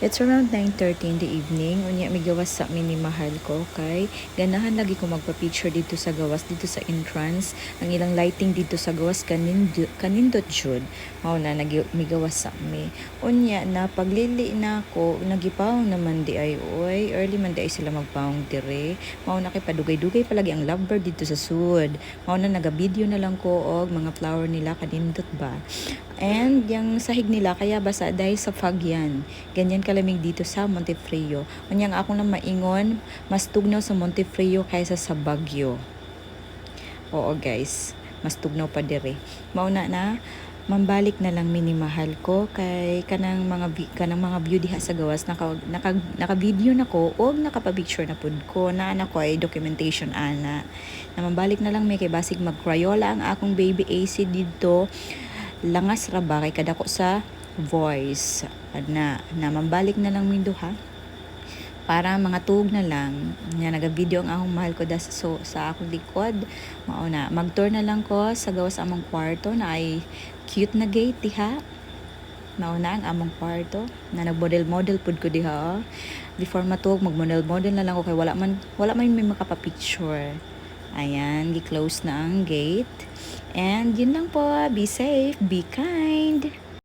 It's around 9.30 in the evening. Unya, may gawas sa mini mahal ko, kay Ganahan lagi ko magpa-picture dito sa gawas, dito sa entrance. Ang ilang lighting dito sa gawas, kanindo, kanindot jud. Mao na, nagi, may gawas sa mi. Unya, na paglili na ako, nagipaw naman di ay, oy, early man di ay sila magpawong dire. Mao na kay padugay-dugay palagi ang lovebird dito sa sud. Mao na, naga-video na lang ko og mga flower nila, kanindot ba. And yung sahig nila kaya basa dahil sa fog yan. Ganyan kalamig dito sa Montefrio. Unyang ako na maingon, mas tugnaw sa Montefrio kaysa sa Baguio. Oo guys, mas tugnaw pa dire. Mauna na, mambalik na lang minimahal ko kay kanang mga kanang mga view diha sa gawas naka naka, naka video na ko og nakapa-picture na pud ko na ana ko ay documentation ana na mambalik na lang may kay basig mag Crayola ang akong baby AC dito langas ra ba kay kadako sa voice. Na na mambalik na lang mindo ha? Para mga tug na lang nga naga-video ang akong mahal ko da sa, so, sa akong likod. Mao na mag-tour na lang ko sa gawas among kwarto na ay cute na gate diha mao na ang among kwarto na nag-model model pud ko diha oh. before matug mag model model na lang ko kay wala man wala man may makapa-picture. Ayan gi-close na ang gate. And yun lang po. Be safe be kind